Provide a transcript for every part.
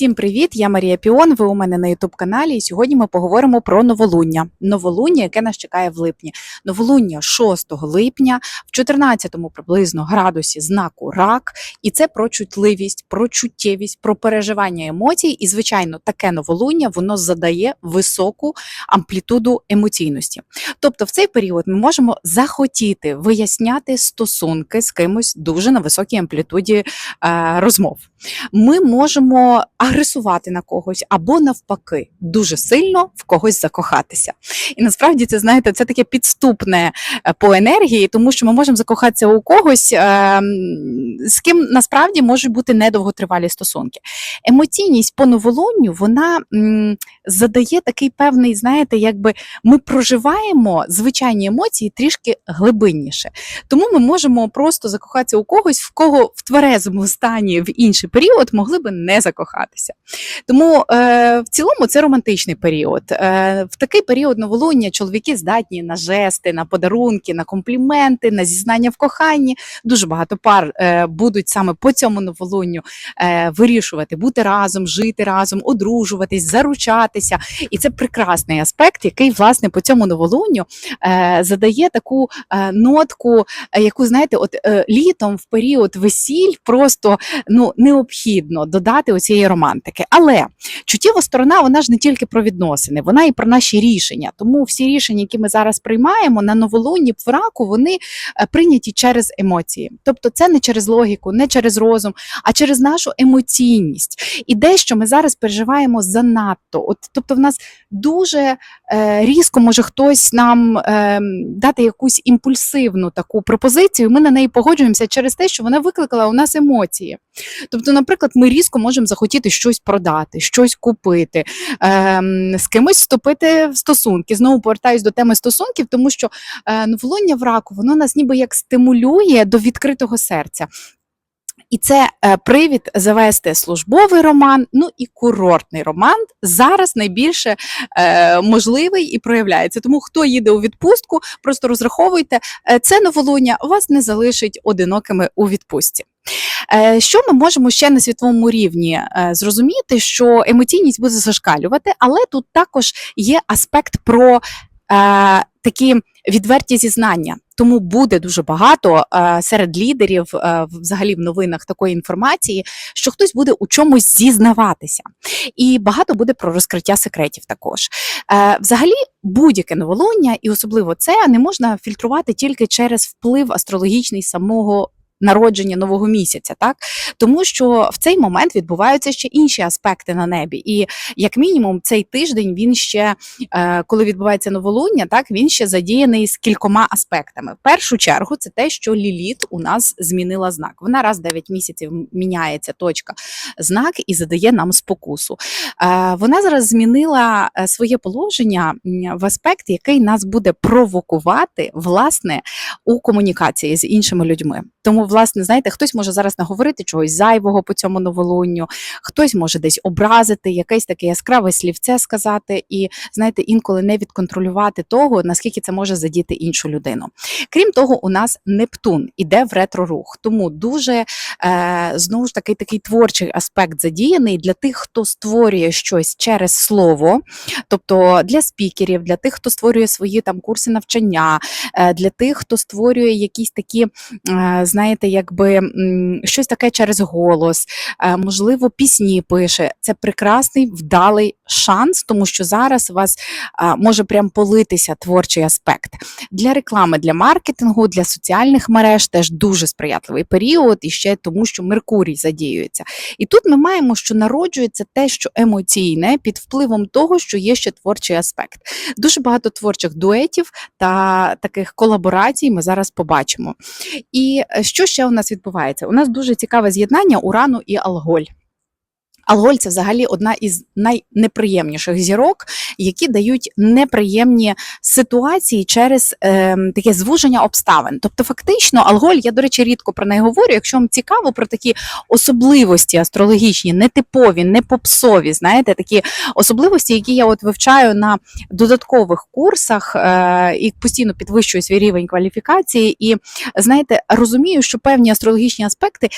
Всім привіт! Я Марія Піон. Ви у мене на Ютуб каналі. І сьогодні ми поговоримо про новолуння. Новолуння, яке нас чекає в липні. Новолуння 6 липня в 14-му приблизно градусі знаку рак. І це про чутливість, про чуттєвість, про переживання емоцій. І, звичайно, таке новолуння воно задає високу амплітуду емоційності. Тобто, в цей період ми можемо захотіти виясняти стосунки з кимось дуже на високій амплітуді е, розмов. Ми можемо агресувати на когось або навпаки дуже сильно в когось закохатися. І насправді це знаєте, це таке підступне е, по енергії, тому що ми можемо закохатися у когось, е, з ким насправді можуть бути недовготривалі стосунки. Емоційність по новолунню вона задає такий певний, знаєте, якби ми проживаємо звичайні емоції трішки глибинніше. Тому ми можемо просто закохатися у когось, в кого в тверезому стані в інший період могли би не закохатися. Тому е, в цілому це романтичний період. Е, в такий період новолуння чоловіки здатні на жести, на подарунки, на компліменти, на зізнання в коханні. Дуже багато пар е, будуть саме по цьому новолунню е, вирішувати бути разом, жити разом, одружуватись, заручатися. І це прекрасний аспект, який власне по цьому новолунню е, задає таку е, нотку, яку знаєте, от е, літом в період весіль просто ну необхідно додати оцієї романтики. Але чуттєва сторона вона ж не тільки про відносини, вона і про наші рішення. Тому всі рішення, які ми зараз приймаємо на новолунні в раку, вони е, прийняті через емоції. Тобто, це не через логіку, не через розум, а через нашу емоційність. І дещо ми зараз переживаємо занадто. От, тобто, в нас дуже е, різко може хтось нам е, дати якусь імпульсивну таку пропозицію. Ми на неї погоджуємося через те, що вона викликала у нас емоції. Тобто, наприклад, ми різко можемо захотіти щось продати, щось купити, ем, з кимось вступити в стосунки. Знову повертаюсь до теми стосунків, тому що е, новолуння в раку воно нас ніби як стимулює до відкритого серця. І це е, привід завести службовий роман, ну і курортний роман зараз найбільше е, можливий і проявляється. Тому хто їде у відпустку, просто розраховуйте, е, це новолуння вас не залишить одинокими у відпустці. Що ми можемо ще на світовому рівні зрозуміти, що емоційність буде зашкалювати, але тут також є аспект про е, такі відверті зізнання. Тому буде дуже багато е, серед лідерів, е, взагалі в новинах такої інформації, що хтось буде у чомусь зізнаватися, і багато буде про розкриття секретів. Також е, взагалі будь-яке новолуння, і особливо це не можна фільтрувати тільки через вплив астрологічний самого. Народження нового місяця, так тому що в цей момент відбуваються ще інші аспекти на небі, і як мінімум цей тиждень він ще е, коли відбувається новолуння, так він ще задіяний з кількома аспектами. В першу чергу, це те, що Ліліт у нас змінила знак. Вона раз в 9 місяців міняється точка знак і задає нам спокусу. Е, Вона зараз змінила е, своє положення в аспект, який нас буде провокувати власне у комунікації з іншими людьми. Тому, власне, знаєте, хтось може зараз наговорити чогось зайвого по цьому новолунню, хтось може десь образити, якесь таке яскраве слівце сказати, і знаєте, інколи не відконтролювати того, наскільки це може задіти іншу людину. Крім того, у нас Нептун іде в ретро-рух, тому дуже е, знову ж таки такий творчий аспект задіяний для тих, хто створює щось через слово, тобто для спікерів, для тих, хто створює свої там курси навчання, е, для тих, хто створює якісь такі, е, знаєте, якби щось таке через голос, е, можливо, пісні пише. Це прекрасний вдалий шанс, тому що зараз у вас може прям политися творчий аспект. Для реклами, для маркетингу, для соціальних мереж теж дуже сприятливий період, і ще тому, що Меркурій задіюється. І тут ми маємо, що народжується те, що емоційне під впливом того, що є ще творчий аспект. Дуже багато творчих дуетів та таких колаборацій ми зараз побачимо. І е, що ще у нас відбувається? У нас дуже цікаве з'єднання урану і алголь. Алголь це взагалі одна із найнеприємніших зірок, які дають неприємні ситуації через е, таке звуження обставин. Тобто, фактично, алголь, я до речі, рідко про неї говорю. Якщо вам цікаво про такі особливості астрологічні, нетипові, не попсові, знаєте, такі особливості, які я от вивчаю на додаткових курсах е, і постійно підвищую свій рівень кваліфікації, і знаєте, розумію, що певні астрологічні аспекти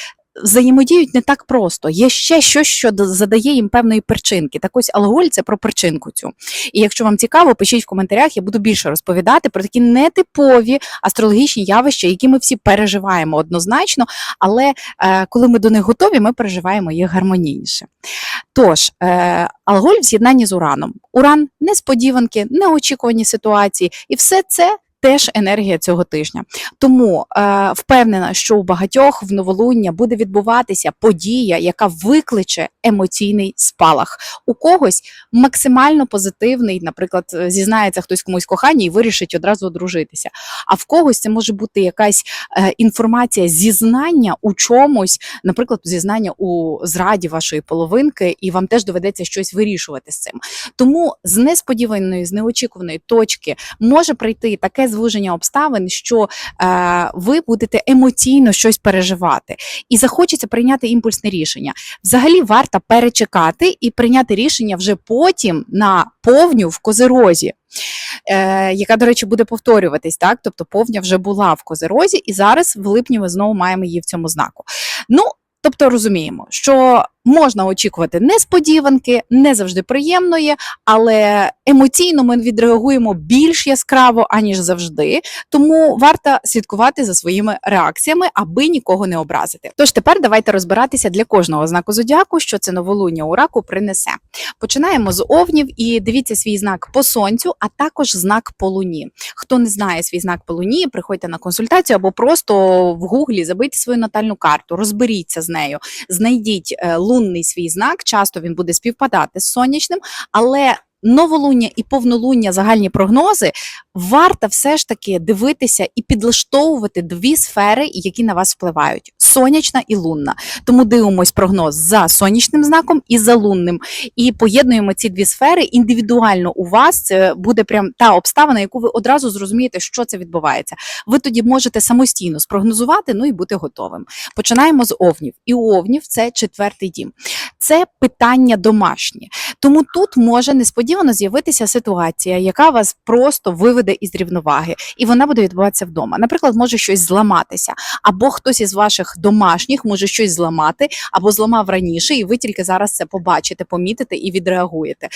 взаємодіють не так просто. Є ще щось, що задає їм певної причинки. Так ось алкоголь це про причинку цю. І якщо вам цікаво, пишіть в коментарях, я буду більше розповідати про такі нетипові астрологічні явища, які ми всі переживаємо однозначно, але е, коли ми до них готові, ми переживаємо їх гармонійніше. Тож, е, алкоголь в з'єднанні з ураном. Уран несподіванки, неочікувані ситуації, і все це. Теж енергія цього тижня. Тому е, впевнена, що у багатьох в новолуння буде відбуватися подія, яка викличе емоційний спалах. У когось максимально позитивний, наприклад, е, зізнається хтось комусь в коханні і вирішить одразу одружитися. А в когось це може бути якась е, інформація, зізнання у чомусь, наприклад, зізнання у зраді вашої половинки, і вам теж доведеться щось вирішувати з цим. Тому з несподіваної, з неочікуваної точки може прийти таке звуження обставин, що е, ви будете емоційно щось переживати, і захочеться прийняти імпульсне рішення. Взагалі варто перечекати і прийняти рішення вже потім на повню в козирозі. Е, яка, до речі, буде повторюватись, так? Тобто повня вже була в козирозі, і зараз в липні ми знову маємо її в цьому знаку. Ну, тобто розуміємо, що можна очікувати несподіванки, не завжди приємної, але емоційно ми відреагуємо більш яскраво, аніж завжди. Тому варто слідкувати за своїми реакціями, аби нікого не образити. Тож тепер давайте розбиратися для кожного знаку зодіаку, що це новолуння у раку принесе. Починаємо з овнів і дивіться свій знак по сонцю, а також знак по луні. Хто не знає свій знак по луні, приходьте на консультацію або просто в гуглі забийте свою натальну карту, розберіться з нею, знайдіть е, лунний свій знак. Часто він буде співпадати з сонячним, але новолуння і повнолуння, загальні прогнози, варто все ж таки дивитися і підлаштовувати дві сфери, які на вас впливають: сонячна і лунна. Тому дивимось прогноз за сонячним знаком і за лунним. І поєднуємо ці дві сфери індивідуально у вас. Це буде прям та обставина, яку ви одразу зрозумієте, що це відбувається. Ви тоді можете самостійно спрогнозувати, ну і бути готовим. Починаємо з овнів. І овнів це четвертий дім. Це питання домашні. Тому тут може несподівано з'явитися ситуація, яка вас просто виведе із рівноваги, і вона буде відбуватися вдома. Наприклад, може щось зламатися, або хтось із ваших домашніх може щось зламати, або зламав раніше, і ви тільки зараз це побачите, помітите і відреагуєте.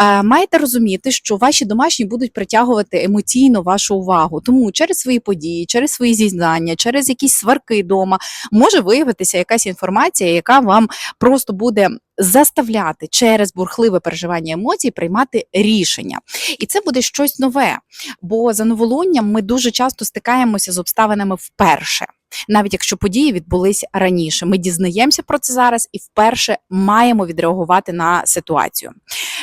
Е, маєте розуміти, що ваші домашні будуть притягувати емоційно вашу увагу. Тому через свої події, через свої зізнання, через якісь сварки вдома може виявитися якась інформація, яка вам просто буде заставляти через бурхливе переживання емоцій приймати рішення. І це буде щось нове. Бо за новолунням ми дуже часто стикаємося з обставинами вперше. Навіть якщо події відбулись раніше, ми дізнаємося про це зараз і вперше маємо відреагувати на ситуацію.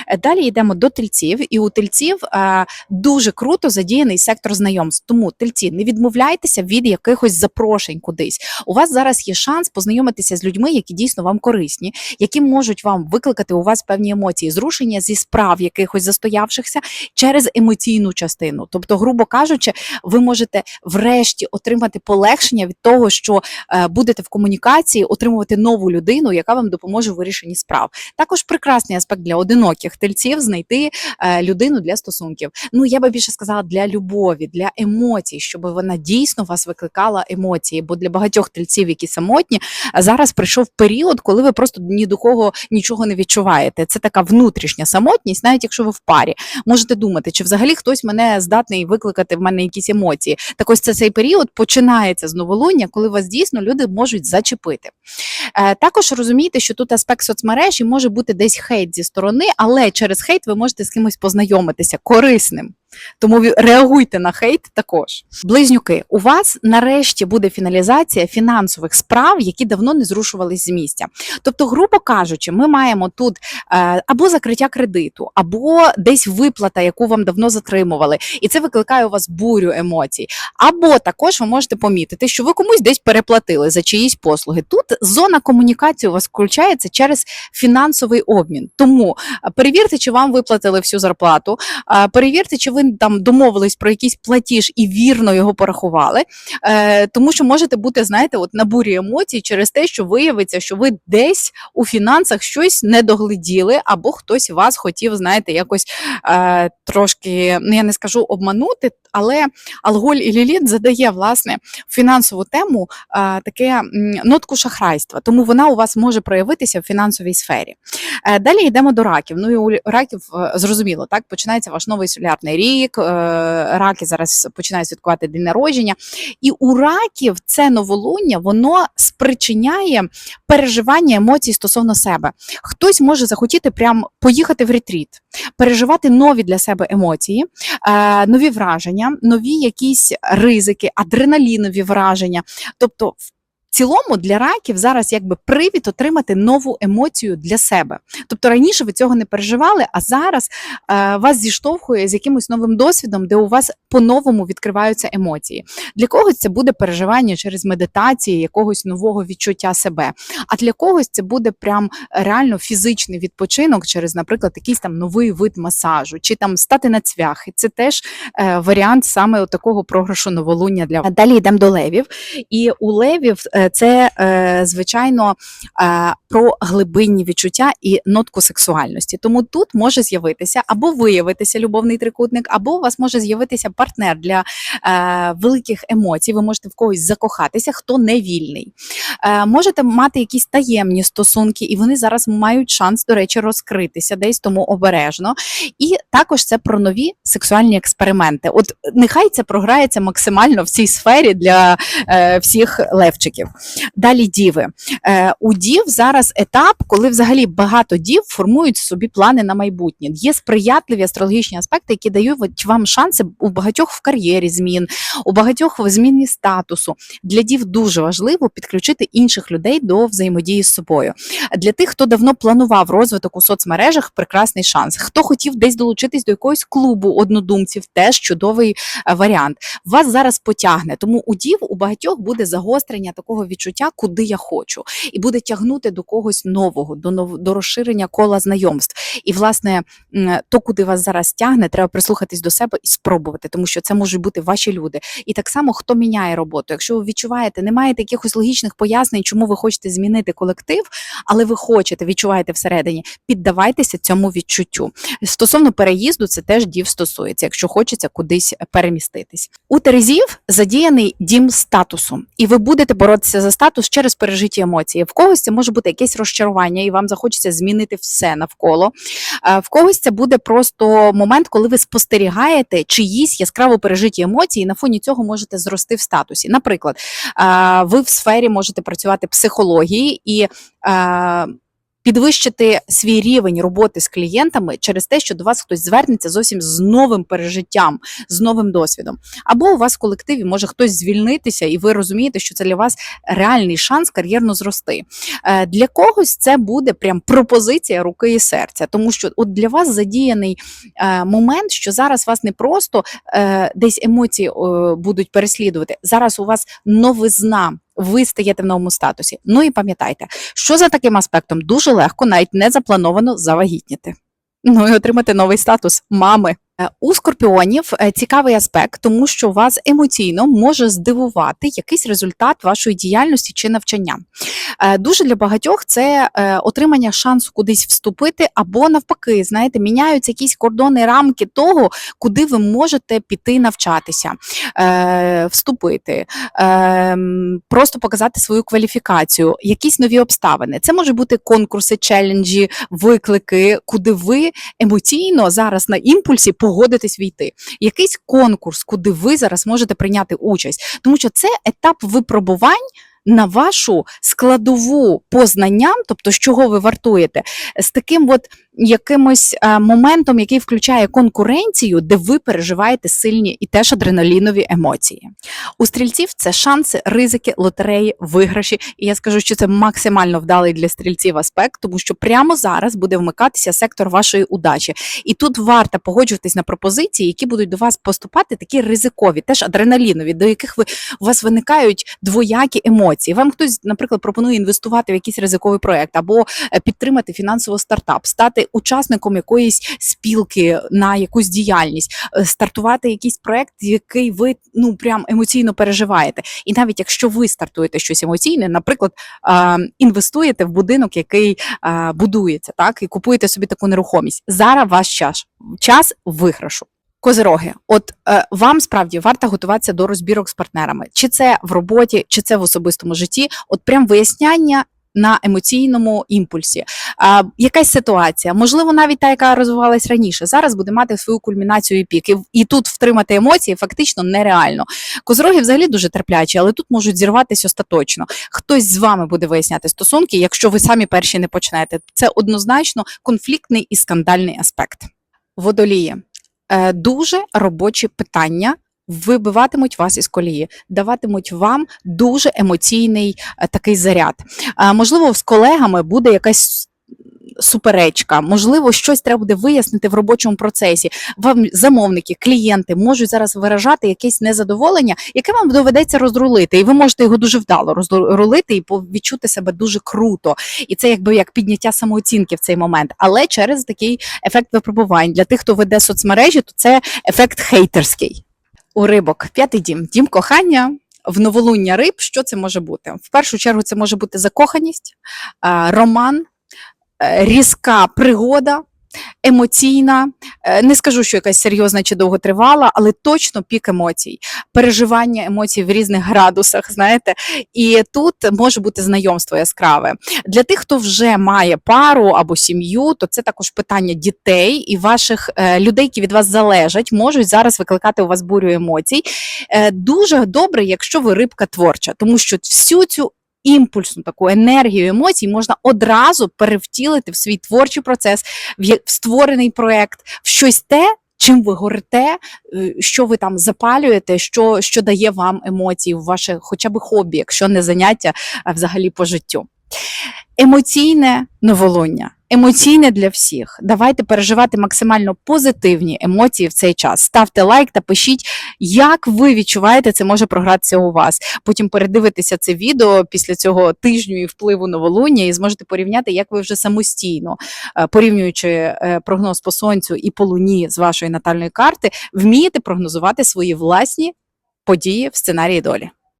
Е, Далі йдемо до тельців, і у тельців е, дуже круто задіяний сектор знайомств. Тому тельці, не відмовляйтеся від якихось запрошень кудись. У вас зараз є шанс познайомитися з людьми, які дійсно вам корисні, які можуть вам викликати у вас певні емоції, зрушення зі справ якихось застоявшихся через емоційну частину. Тобто, грубо кажучи, ви можете врешті отримати полегшення від того, що е, будете в комунікації, отримувати нову людину, яка вам допоможе в вирішенні справ. Також прекрасний аспект для одиноких тельців знайти е, людину для стосунків. Ну я би більше сказала для любові, для емоцій, щоб вона дійсно вас викликала емоції. Бо для багатьох тельців, які самотні, зараз прийшов період, коли ви просто ні до кого нічого не відчуваєте. Це така внутрішня самотність, навіть якщо ви в парі. Можете думати, чи взагалі хтось мене здатний викликати в мене якісь емоції. Так ось це цей період починається з новолуння, коли вас дійсно люди можуть зачепити. Е, також розумійте, що тут аспект соцмережі може бути десь хейт зі сторони, але через хейт ви можете з кимось познайомитися корисним. Тому реагуйте на хейт також. Близнюки, у вас нарешті буде фіналізація фінансових справ, які давно не зрушувались з місця. Тобто, грубо кажучи, ми маємо тут е, або закриття кредиту, або десь виплата, яку вам давно затримували, і це викликає у вас бурю емоцій. Або також ви можете помітити, що ви комусь десь переплатили за чиїсь послуги. Тут зона комунікації у вас включається через фінансовий обмін. Тому е, перевірте, чи вам виплатили всю зарплату, е, перевірте, чи ви ви там домовились про якийсь платіж і вірно його порахували, е, тому що можете бути, знаєте, от на бурі емоцій через те, що виявиться, що ви десь у фінансах щось не догледіли, або хтось вас хотів, знаєте, якось е, трошки, ну я не скажу обманути, але алголь і ліліт задає власне фінансову тему е, таке нотку шахрайства, тому вона у вас може проявитися в фінансовій сфері. Е, Далі йдемо до раків. Ну і у раків е, зрозуміло, так починається ваш новий солярний рік. Е, Раки зараз починають святкувати день народження. І у раків це новолуння воно спричиняє переживання емоцій стосовно себе. Хтось може захотіти прям поїхати в ретріт, переживати нові для себе емоції, е, нові враження, нові якісь ризики, адреналінові враження. Тобто, в цілому для раків зараз якби привід отримати нову емоцію для себе. Тобто раніше ви цього не переживали, а зараз е, вас зіштовхує з якимось новим досвідом, де у вас по-новому відкриваються емоції. Для когось це буде переживання через медитації, якогось нового відчуття себе. А для когось це буде прям реально фізичний відпочинок через, наприклад, якийсь там новий вид масажу, чи там стати на цвяхи. Це теж е, варіант саме такого програшу новолуння для далі йдемо до левів. І у левів е, це е, звичайно е, про глибинні відчуття і нотку сексуальності. Тому тут може з'явитися або виявитися любовний трикутник, або у вас може з'явитися партнер для е, великих емоцій. Ви можете в когось закохатися, хто не вільний. Е, можете мати якісь таємні стосунки, і вони зараз мають шанс, до речі, розкритися десь тому обережно. І також це про нові сексуальні експерименти. От нехай це програється максимально в цій сфері для е, всіх левчиків. Далі діви. Е, у дів зараз етап, коли взагалі багато дів формують собі плани на майбутнє. Є сприятливі астрологічні аспекти, які дають вам шанси у багатьох в кар'єрі змін, у багатьох в зміні статусу. Для дів дуже важливо підключити інших людей до взаємодії з собою. Для тих, хто давно планував розвиток у соцмережах, прекрасний шанс. Хто хотів десь долучитись до якогось клубу однодумців, теж чудовий е, варіант. Вас зараз потягне. Тому у дів у багатьох буде загострення такого відчуття, куди я хочу, і буде тягнути до когось нового, до нов... до розширення кола знайомств. І власне то, куди вас зараз тягне, треба прислухатись до себе і спробувати, тому що це можуть бути ваші люди. І так само хто міняє роботу. Якщо ви відчуваєте, не маєте якихось логічних пояснень, чому ви хочете змінити колектив, але ви хочете, відчуваєте всередині, піддавайтеся цьому відчуттю. Стосовно переїзду, це теж дів стосується, якщо хочеться кудись переміститись. У Терезів задіяний дім статусу, і ви будете боротися за статус через пережиті емоції. В когось це може бути якесь розчарування, і вам захочеться змінити все навколо. Е, В когось це буде просто момент, коли ви спостерігаєте чиїсь яскраво пережиті емоції, і на фоні цього можете зрости в статусі. Наприклад, е, ви в сфері можете працювати психології і. Підвищити свій рівень роботи з клієнтами через те, що до вас хтось звернеться зовсім з новим пережиттям, з новим досвідом. Або у вас в колективі може хтось звільнитися, і ви розумієте, що це для вас реальний шанс кар'єрно зрости. Е, Для когось це буде прям пропозиція руки і серця, тому що от для вас задіяний е, момент, що зараз вас не просто е, десь емоції будуть переслідувати. Зараз у вас новизна. Ви стаєте в новому статусі. Ну і пам'ятайте, що за таким аспектом дуже легко, навіть не заплановано завагітніти. Ну і отримати новий статус мами. Е, У скорпіонів е, цікавий аспект, тому що вас емоційно може здивувати якийсь результат вашої діяльності чи навчання. Е, Дуже для багатьох це отримання шансу кудись вступити, або навпаки, знаєте, міняються якісь кордони, рамки того, куди ви можете піти навчатися, вступити, просто показати свою кваліфікацію, якісь нові обставини. Це може бути конкурси, челенджі, виклики, куди ви емоційно зараз на імпульсі погодитесь війти. Якийсь конкурс, куди ви зараз можете прийняти участь, тому що це етап випробувань. На вашу складову по знанням, тобто з чого ви вартуєте, з таким от якимось е, моментом, який включає конкуренцію, де ви переживаєте сильні і теж адреналінові емоції. У стрільців це шанси, ризики, лотереї, виграші. І я скажу, що це максимально вдалий для стрільців аспект, тому що прямо зараз буде вмикатися сектор вашої удачі. І тут варто погоджуватись на пропозиції, які будуть до вас поступати, такі ризикові, теж адреналінові, до яких ви у вас виникають двоякі емоції. Емоції. Вам хтось, наприклад, пропонує інвестувати в якийсь ризиковий проект або е, підтримати фінансово стартап, стати учасником якоїсь спілки на якусь діяльність, е, стартувати якийсь проект, який ви ну прям емоційно переживаєте. І навіть якщо ви стартуєте щось емоційне, наприклад, інвестуєте в будинок, який будується, так і купуєте собі таку нерухомість. Зараз ваш час час виграшу. Козироги, от е, вам справді варто готуватися до розбірок з партнерами, чи це в роботі, чи це в особистому житті. От прям виясняння на емоційному імпульсі. А, якась ситуація, можливо, навіть та, яка розвивалась раніше, зараз буде мати свою кульмінацію і пік. І, і тут втримати емоції фактично нереально. Козироги взагалі дуже терплячі, але тут можуть зірватися остаточно. Хтось з вами буде виясняти стосунки, якщо ви самі перші не почнете. Це однозначно конфліктний і скандальний аспект. Водолії. Е, дуже робочі питання. Вибиватимуть вас із колії, даватимуть вам дуже емоційний е, такий заряд. Е, можливо, з колегами буде якась суперечка, можливо, щось треба буде вияснити в робочому процесі. Вам замовники, клієнти можуть зараз виражати якесь незадоволення, яке вам доведеться розрулити, і ви можете його дуже вдало розрулити і відчути себе дуже круто. І це якби як підняття самооцінки в цей момент, але через такий ефект випробувань для тих, хто веде соцмережі, то це ефект хейтерський. У рибок п'ятий дім, дім кохання. В новолуння риб, що це може бути? В першу чергу це може бути закоханість, роман, різка пригода, емоційна. Е, Не скажу, що якась серйозна чи довготривала, але точно пік емоцій, переживання емоцій в різних градусах. Знаєте, і тут може бути знайомство яскраве. Для тих, хто вже має пару або сім'ю, то це також питання дітей і ваших е, людей, які від вас залежать, можуть зараз викликати у вас бурю емоцій. Е, дуже добре, якщо ви рибка творча, тому що всю цю. Імпульсну таку енергію емоцій можна одразу перевтілити в свій творчий процес, в створений проект, в щось те, чим ви горите, е, що ви там запалюєте, що, що дає вам емоції в ваше хоча б хобі, якщо не заняття а взагалі по життю. Емоційне новолуння. Емоційне для всіх. Давайте переживати максимально позитивні емоції в цей час. Ставте лайк та пишіть, як ви відчуваєте, це може програтися у вас. Потім передивитеся це відео після цього тижню і впливу новолуння, і зможете порівняти, як ви вже самостійно, е, порівнюючи е, прогноз по сонцю і по луні з вашої натальної карти, вмієте прогнозувати свої власні події в сценарії долі.